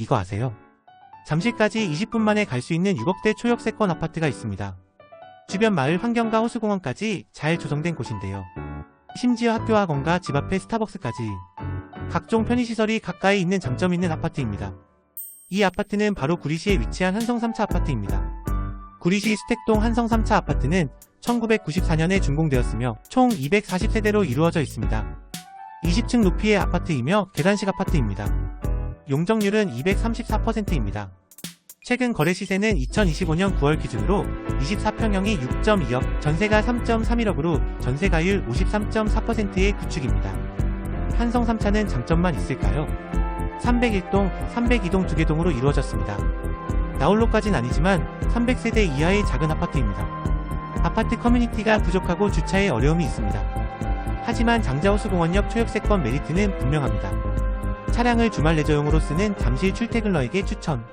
이거 아세요? 잠실까지 20분 만에 갈 수 있는 6억대 초역세권 아파트가 있습니다. 주변 마을 환경과 호수공원까지 잘 조성된 곳인데요. 심지어 학교 학원과 집 앞에 스타벅스까지 각종 편의시설이 가까이 있는 장점 있는 아파트입니다. 이 아파트는 바로 구리시에 위치한 한성 3차 아파트입니다. 구리시 수택동 한성 3차 아파트는 1994년에 준공되었으며 총 240세대로 이루어져 있습니다. 20층 높이의 아파트이며 계단식 아파트입니다. 용적률은 234%입니다. 최근 거래 시세는 2025년 9월 기준으로 24평형이 6.2억, 전세가 3.31억으로 전세가율 53.4%의 구축입니다. 한성 3차는 장점만 있을까요? 301동, 302동 두 개 동으로 이루어졌습니다. 나홀로까진 아니지만 300세대 이하의 작은 아파트입니다. 아파트 커뮤니티가 부족하고 주차에 어려움이 있습니다. 하지만 장자호수공원역 초역세권 메리트는 분명합니다. 차량을 주말 내저용으로 쓰는 잠실 출퇴근러에게 추천.